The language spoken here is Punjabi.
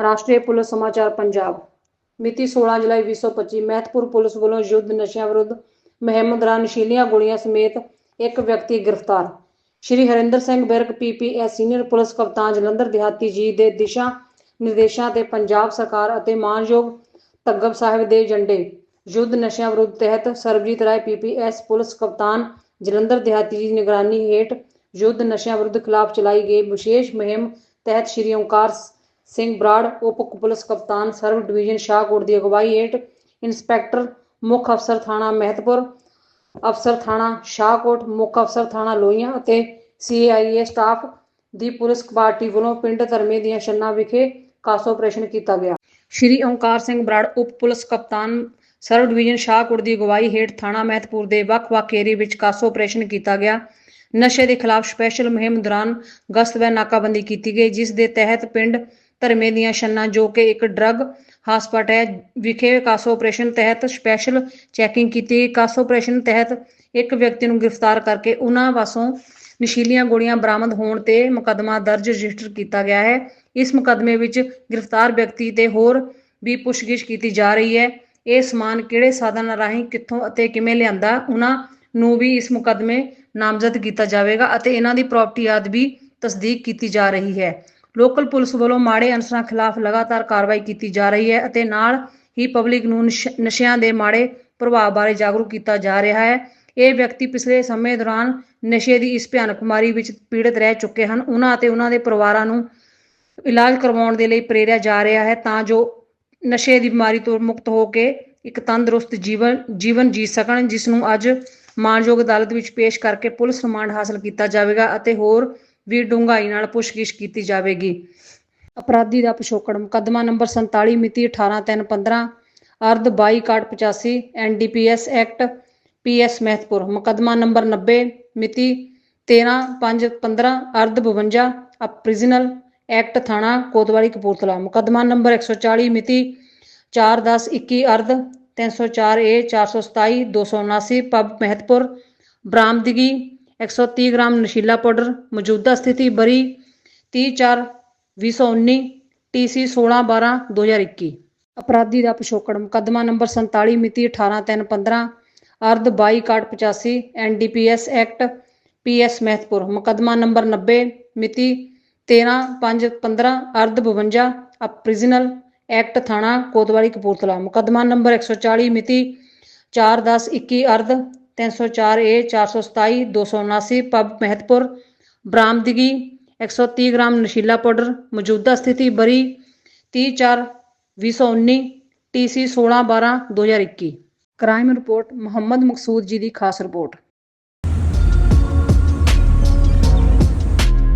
ਰਾਸ਼ਟਰੀ ਪੁਲਿਸ ਸਮਾਚਾਰ ਪੰਜਾਬ। ਮਿਤੀ 16 ਜੁਲਾਈ 2025 ਮਹਿਤਪੁਰ ਪੁਲਿਸ ਵੱਲੋਂ ਯੁੱਧ ਨਸ਼ਿਆਂ ਵਿਰੁੱਧ ਮੁਹਿੰਮ ਦੌਰਾਨ ਨਸ਼ੀਲੀਆਂ ਗੋਲੀਆਂ ਸਮੇਤ ਇੱਕ ਵਿਅਕਤੀ ਗ੍ਰਿਫਤਾਰ। Shri Harinder Singh Birk PPS senior police ਕਪਤਾਨ ਜਲੰਧਰ ਦਿਹਾਤੀ ਜੀ ਦੇ ਦਿਸ਼ਾ ਨਿਰਦੇਸ਼ਾਂ ਤੇ ਪੰਜਾਬ ਸਰਕਾਰ ਅਤੇ ਮਾਨਯੋਗ ਤੱਗਬ ਸਾਹਿਬ ਦੇ ਏਜੰਡੇ ਯੁੱਧ ਨਸ਼ਿਆਂ ਵਿਰੁੱਧ ਤਹਿਤ ਸਰਬਜੀਤ ਰਾਏ ਪੀਪੀਐਸ ਪੁਲਿਸ ਕਪਤਾਨ ਜਲੰਧਰ ਦਿਹਾਤੀ ਜੀ ਦੀ ਨਿਗਰਾਨੀ ਹੇਠ ਯੁੱਧ ਨਸ਼ਿਆਂ ਵਿਰੁੱਧ ਖਿਲਾਫ ਚਲਾਈ ਗਈ ਵਿਸ਼ੇਸ਼ ਮੁਹਿੰਮ ਤਹਿਤ ਸ਼੍ਰੀ ਓਂਕਾਰ ਸਿੰਘ ਬਰਾੜ, ਉਪ ਪੁਲਿਸ ਕਪਤਾਨ ਸਰਵ ਡਿਵੀਜ਼ਨ ਸ਼ਾਹਕੋਟ ਦੀ ਅਗਵਾਈ ਹੇਠ ਇੰਸਪੈਕਟਰ ਮੁੱਖ ਅਫਸਰ ਥਾਣਾ ਮਹਿਤਪੁਰ, ਅਫਸਰ ਥਾਣਾ ਸ਼ਾਹਕੋਟ, ਮੁੱਖ ਅਫਸਰ ਥਾਣਾ ਲੋਹੀਆਂ ਅਤੇ ਸੀਆਈਏ ਸਟਾਫ ਦੀ ਪੁਲਿਸ ਪਾਰਟੀ ਵੱਲੋਂ ਪਿੰਡ ਧਰਮੇ ਦੀਆਂ ਛੰਨਾ ਵਿਖੇ ਕਾਸੋ ਆਪਰੇਸ਼ਨ ਕੀਤਾ ਗਿਆ। ਸ਼੍ਰੀ ਓਂਕਾਰ ਸਿੰਘ ਬਰਾੜ, ਉਪ ਪੁਲਿਸ ਕਪਤਾਨ ਸਰਵ ਡਿਵੀਜ਼ਨ ਸ਼ਾਹਕੋਟ ਦੀ ਅਗਵਾਈ ਹੇਠ ਥਾਣਾ ਮਹਿਤਪੁਰ ਦੇ ਵੱਖ-ਵੱਖ ਏਰੀਏ ਵਿੱਚ ਕਾਸੋ ਆਪਰੇਸ਼ਨ ਕੀਤਾ ਗਿਆ। ਨਸ਼ੇ ਦੇ ਖਿਲਾਫ ਸਪੈਸ਼ਲ ਮੁਹਿੰਮ ਦੌਰਾਨ ਗਸ਼ਤ ਵੈ ਨਾਕਾਬੰਦੀ ਕੀਤੀ ਗਈ, ਜਿਸ ਦੇ ਤਹਿਤ ਪਿੰਡ ਧਰਮੇ ਦੀਆਂ ਛੰਨਾ ਜੋ ਕਿ ਇੱਕ ਡਰੱਗ ਹਸਪਤਾਲ ਹੈ, ਵਿਖੇ ਕਾਸੋ ਆਪਰੇਸ਼ਨ ਤਹਿਤ ਸਪੈਸ਼ਲ ਚੈਕਿੰਗ ਕੀਤੀ ਗਈ। ਕਾਸੋ ਆਪਰੇਸ਼ਨ ਤਹਿਤ ਇੱਕ ਵਿਅਕਤੀ ਨੂੰ ਗ੍ਰਿਫਤਾਰ ਕਰਕੇ ਉਹਨਾਂ ਪਾਸੋਂ ਨਸ਼ੀਲੀਆਂ ਗੋਲੀਆਂ ਬਰਾਮਦ ਹੋਣ ਤੇ ਮੁਕੱਦਮਾ ਦਰਜ ਰਜਿਸਟਰ ਕੀਤਾ ਗਿਆ ਹੈ। ਇਸ ਮੁਕੱਦਮੇ ਵਿੱਚ ਗ੍ਰਿਫਤਾਰ ਵਿਅਕਤੀ ਤੇ ਹੋਰ ਵੀ ਪੁੱਛਗਿੱਛ ਕੀਤੀ ਜਾ ਰਹੀ ਹੈ। ਇਹ ਸਮਾਨ ਕਿਹੜੇ ਸਾਧਨ ਰਾਹੀਂ, ਕਿੱਥੋਂ ਅਤੇ ਕਿਵੇਂ ਲਿਆਂਦਾ, ਉਹਨਾਂ ਨੂੰ ਵੀ ਇਸ ਮੁਕੱਦਮੇ ਨਾਮਜ਼ਦ ਕੀਤਾ ਜਾਵੇਗਾ ਅਤੇ ਇਹਨਾਂ ਦੀ ਪ੍ਰਾਪਰਟੀ ਆਦਿ ਵੀ ਤਸਦੀਕ ਕੀਤੀ ਜਾ ਰਹੀ ਹੈ। ਲੋਕਲ ਪੁਲਿਸ ਵੱਲੋਂ ਮਾੜੇ ਅਨਸਰਾਂ ਖਿਲਾਫ ਲਗਾਤਾਰ ਕਾਰਵਾਈ ਕੀਤੀ ਜਾ ਰਹੀ ਹੈ ਅਤੇ ਨਾਲ ਹੀ ਪਬਲਿਕ ਨੂੰ ਨਸ਼ਿਆਂ ਦੇ ਮਾੜੇ ਪ੍ਰਭਾਵ ਬਾਰੇ ਜਾਗਰੂਕ ਕੀਤਾ ਜਾ ਰਿਹਾ ਹੈ। ਇਹ ਵਿਅਕਤੀ ਪਿਛਲੇ ਸਮੇਂ ਦੌਰਾਨ ਨਸ਼ੇ ਦੀ ਇਸ ਭਿਆਨਕ ਬਿਮਾਰੀ ਵਿੱਚ ਪੀੜਤ ਰਹਿ ਚੁੱਕੇ ਹਨ। ਉਹਨਾਂ ਅਤੇ ਉਹਨਾਂ ਦੇ ਪਰਿਵਾਰਾਂ ਨੂੰ ਇਲਾਜ ਕਰਵਾਉਣ ਦੇ ਲਈ ਪ੍ਰੇਰਿਆ ਜਾ ਰਿਹਾ ਹੈ ਤਾਂ ਜੋ ਨਸ਼ੇ ਦੀ ਬਿਮਾਰੀ ਤੋਂ ਮੁਕਤ ਹੋ ਕੇ ਇੱਕ ਤੰਦਰੁਸਤ ਜੀਵਨ ਜੀਵਨ ਜੀ ਸਕਣ, ਜਿਸ ਨੂੰ ਅੱਜ ਮਾਨਯੋਗ ਅਦਾਲਤ ਵਿੱਚ ਪੇਸ਼ ਕਰਕੇ ਪੁਲਿਸ ਰਿਮਾਂਡ ਹਾਸਲ ਕੀਤਾ ਜਾਵੇਗਾ ਅਤੇ ਹੋਰ ਵੀ ਡੂੰਘਾਈ ਨਾਲ ਪੁੱਛਗਿੱਛ ਕੀਤੀ ਜਾਵੇਗੀ। ਅਪਰਾਧੀ ਦਾ ਪਿਛੋਕੜ ਮੁਕੱਦਮਾ ਨੰਬਰ 47 ਮਿਤੀ 18/3/15 ਅਰਧ 22/85 ਐਨਡੀਪੀਐਸ ਐਕਟ ਪੀਐਸ ਮਹਿਤਪੁਰ। ਮੁਕੱਦਮਾ ਨੰਬਰ 90 ਮਿਤੀ 13/5/15 ਅਰਧ 52 ਅਪ੍ਰਿਜ਼ਨਲ ਐਕਟ ਥਾਣਾ ਕੋਤਵਾਲੀ ਕਪੂਰਥਲਾ। ਮੁਕੱਦਮਾ ਨੰਬਰ 140 ਮਿਤੀ 4/10/21 ਅਰਧ 304 427 279 ਪਬ ਮਹਿਤਪੁਰ, ਬਰਾਮਦਗੀ 130 ਗ੍ਰਾਮ ਨਸ਼ੀਲਾ ਪਾਊਡਰ, ਮੌਜੂਦਾ ਸਥਿਤੀ ਬਰੀ 30/4 2019 ਟੀਸੀ 16/12 2021 ਅਪਰਾਧੀ ਦਾ ਪਿਛੋਕੜ, ਮੁਕੱਦਮਾ ਨੰਬਰ 47 ਮਿਤੀ 18/3/15 ਅਰਧ 22/85 ਐਨਡੀਪੀਐਸ ਐਕਟ ਪੀਐਸ ਮਹਿਤਪੁਰ। ਮੁਕੱਦਮਾ ਨੰਬਰ 90 ਮਿਤੀ 13/5/15 ਅਰਧ 52 ਅਪ੍ਰਿਜ਼ਨਲ ਐਕਟ, ਥਾਣਾ ਕੋਤਵਾਲੀ ਕਪੂਰਥਲਾ। ਮੁਕੱਦਮਾ ਨੰਬਰ 140 ਮਿਤੀ 4/10/21 ਅਰਧ 304 ਏ 427 279 ਪਬ ਮਹਿਤਪੁਰ, ਬਰਾਮਦਗੀ 130 ਗ੍ਰਾਮ ਨਸ਼ੀਲਾ ਪਾਊਡਰ, ਮੌਜੂਦਾ ਸਥਿਤੀ ਬਰੀ 30/4 2019 TC 16/12 2021 crime report Muhammad Maqsood ji ਦੀ ਖਾਸ ਰਿਪੋਰਟ।